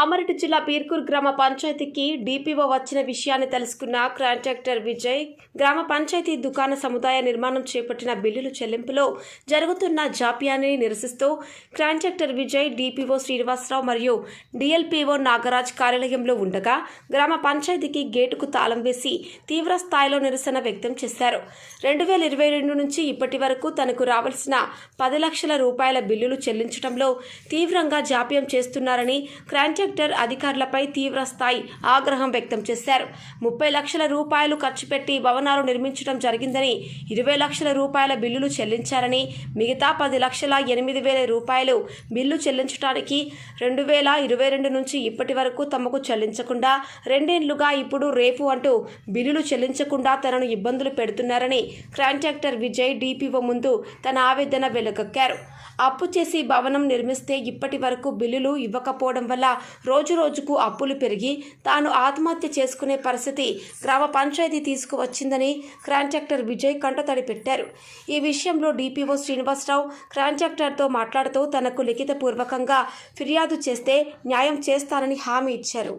కామారెడ్డి జిల్లా పీర్కూర్ గ్రామ పంచాయతీకి డిపిఓ వచ్చిన విషయాన్ని తెలుసుకున్న కాంట్రాక్టర్ విజయ్ గ్రామ పంచాయతీ దుకాణ సముదాయ నిర్మాణం చేపట్టిన బిల్లులు చెల్లింపులో జరుగుతున్న జాప్యాన్ని నిరసిస్తూ కాంట్రాక్టర్ విజయ్ డిపిఓ శ్రీనివాసరావు మరియు డిఎల్పిఓ నాగరాజ్ కార్యాలయంలో ఉండగా గ్రామ పంచాయతీకి గేటుకు తాళం వేసి తీవ్ర స్థాయిలో నిరసన వ్యక్తం చేశారు. రెండు వేల ఇరవై రెండు నుంచి ఇప్పటి వరకు తనకు రావాల్సిన పది లక్షల రూపాయల బిల్లులు చెల్లించడంలో తీవ్రంగా జాప్యం చేస్తున్నారని కాంట్రాక్టర్ అధికారులపై తీవ్రస్థాయి ఆగ్రహం వ్యక్తం చేశారు. ముప్పై లక్షల రూపాయలు ఖర్చు పెట్టి భవనాలు నిర్మించడం జరిగిందని ఇరవై లక్షల రూపాయల బిల్లులు చెల్లించారని మిగతా పది లక్షల ఎనిమిది వేల రూపాయలు బిల్లు చెల్లించడానికి రెండు వేల ఇరవై రెండు నుంచి ఇప్పటి వరకు తమకు చెల్లించకుండా రెండేళ్ళుగా ఇప్పుడు రేపు అంటూ బిల్లులు చెల్లించకుండా తనను ఇబ్బందులు పెడుతున్నారని కాంట్రాక్టర్ విజయ్ డిపిఓ ముందు తన ఆవేదన వెలుగక్కారు. అప్పు చేసి భవనం నిర్మిస్తే ఇప్పటి వరకు బిల్లులు ఇవ్వకపోవడం వల్ల రోజు రోజుకు అప్పులు పెరిగి తాను ఆత్మహత్య చేసుకునే పరిస్థితి గ్రామ పంచాయతీ తీసుకువచ్చిందని కాంట్రాక్టర్ విజయ్ కంటతడి పెట్టారు. ఈ విషయంలో డిపిఓ శ్రీనివాసరావు కాంట్రాక్టర్తో మాట్లాడుతూ తనకు లిఖితపూర్వకంగా ఫిర్యాదు చేస్తే న్యాయం చేస్తానని హామీ ఇచ్చారు.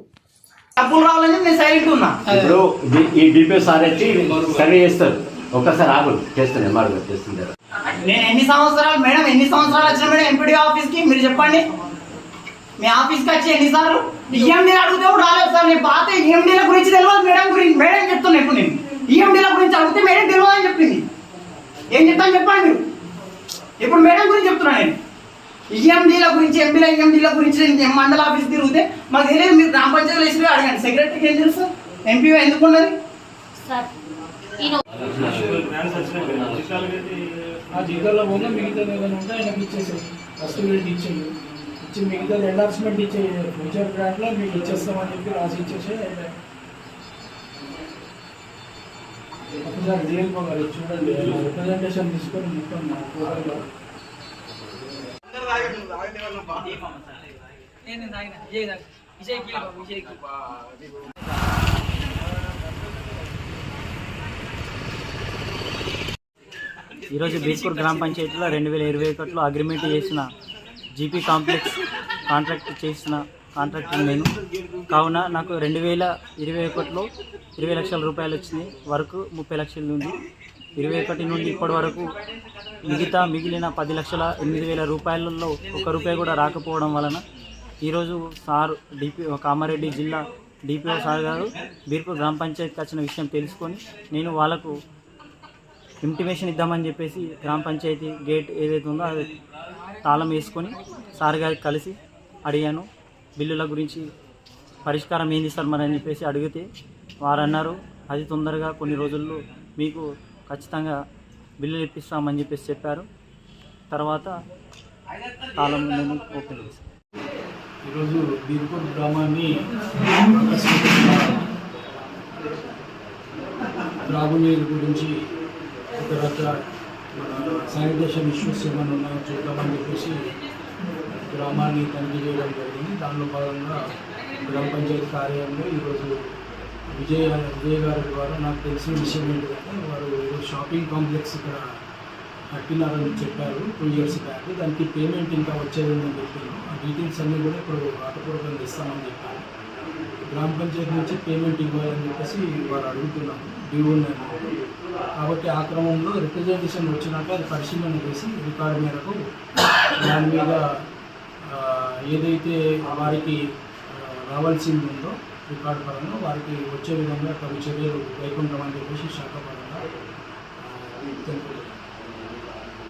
డబ్బులు రావాలని నేను సైలెంట్ ఉన్నా. ఇప్పుడు డి- ఈ డిపిఓ సార్ వచ్చి సర్వే చేస్తారు. ఒక్కసారి ఆగు చేస్తాను ఎంఆర్ఓ చేస్తుంటారు. నేను ఎన్ని సంవత్సరాలు మేడం ఎన్ని సంవత్సరాలు వచ్చిన మేడం ఎంపీడీ ఆఫీస్కి మీరు చెప్పండి మీ ఆఫీస్కి వచ్చి ఎన్నిసార్లు ఈఎండీ అడిగితే కూడా రాలేదు సార్ నేను పాత ఈఎండీల గురించి తెలియదు మేడం గురించి మేడం చెప్తున్నా ఇప్పుడు నేను ఈఎండీల గురించి అడిగితే మేడం తెలియదు అని చెప్పింది ఏం చెప్తాను చెప్పండి మీరు ఇప్పుడు మేడం గురించి చెప్తున్నా నేను ఈఎండీల గురించి ఎంపీల ఈఎండీల గురించి మండల ఆఫీస్ తిరిగితే మాకు తెలియదు మీరు గ్రామ పంచాయతీలో వేసి అడగండి సెక్రటరీకి ఏం తెలుసు ఎంపీ ఎందుకు ఉన్నది ఆ జీతాల్లో పోగా మిగతా ఏదైనా ఉంటే ఆయనకి ఇచ్చేసాడు ఫస్ట్ వీళ్ళకి ఇచ్చిండు ఇచ్చి మిగతా ఎండార్స్మెంట్ ఇచ్చే ఫ్యూచర్ గ్రాంట్లో మీకు ఇచ్చేస్తామని చెప్పి రాసి ఇచ్చేసి ఒకసారి డిఎల్పో గారు చూడండి రిప్రజెంటేషన్ తీసుకొని మొత్తం మా ఫోటోలో ఈరోజు బీర్పూర్ గ్రామ పంచాయతీలో రెండు వేల ఇరవై ఒకటిలో అగ్రిమెంట్ చేసిన జీపీ కాంప్లెక్స్ కాంట్రాక్ట్ చేసిన కాంట్రాక్టర్ నేను. కావున నాకు రెండు వేల ఇరవై ఒకటిలో ఇరవై లక్షల రూపాయలు వచ్చింది వరకు ముప్పై లక్షల నుండి ఇరవై ఒకటి నుండి ఇప్పటి వరకు మిగతా మిగిలిన పది లక్షల ఎనిమిది వేల రూపాయలలో ఒక రూపాయి కూడా రాకపోవడం వలన ఈరోజు సార్ డిపి కామారెడ్డి జిల్లా డిపిఓ సార్ గారు బీర్పూర్ గ్రామ పంచాయతీకి వచ్చిన విషయం తెలుసుకొని నేను వాళ్ళకు ఇంటిమేషన్ ఇద్దామని చెప్పేసి గ్రామ పంచాయతీ గేట్ ఏదైతే ఉందో అది తాళం వేసుకొని సార్ గారికి కలిసి అడిగాను బిల్లుల గురించి పరిష్కారం ఏంది సార్ మరి? అని చెప్పేసి అడిగితే వారు అన్నారు అది తొందరగా కొన్ని రోజుల్లో మీకు ఖచ్చితంగా బిల్లులు ఇప్పిస్తామని చెప్పేసి చెప్పారు. తర్వాత తాళం నేను ఓపెన్ చేశాను ఈరోజు బీర్పూర్ గ్రామాన్ని త్రాగునీరు గురించి తర్వాత శానిటేషన్ ఇష్యూస్ ఏమైనా ఉన్నాయో చూద్దామని చెప్పేసి గ్రామాన్ని తనిఖీ చేయడం జరిగింది. దానిలో భాగంగా గ్రామ పంచాయతీ కార్యాలయంలో ఈరోజు విజయ విజయ్ గారి ద్వారా నాకు తెలిసిన విషయం ఏంటంటే వారు షాపింగ్ కాంప్లెక్స్ ఇక్కడ కట్టినారని చెప్పారు టూ ఇయర్స్ బ్యాక్. దానికి పేమెంట్ ఇంకా వచ్చేది చెప్పాను ఆ డీటెయిల్స్ అన్నీ కూడా ఇప్పుడు రాతపూర్వకంగా ఇస్తామని చెప్పారు. గ్రామ పంచాయతీ నుంచి పేమెంట్ ఇవ్వాలని చెప్పేసి వారు అడుగుతున్నాం డ్యూ కాబట్టి ఆ క్రమంలో రిప్రజెంటేషన్ వచ్చినాక అది పరిశీలన చేసి రికార్డు మేరకు దాని మీద ఏదైతే వారికి రావాల్సింది ఉందో రికార్డు పరంగా వారికి వచ్చే విధంగా కొన్ని చర్యలు కైకుంటామని చెప్పేసి శాఖ పరంగా తెలుపుతున్నాం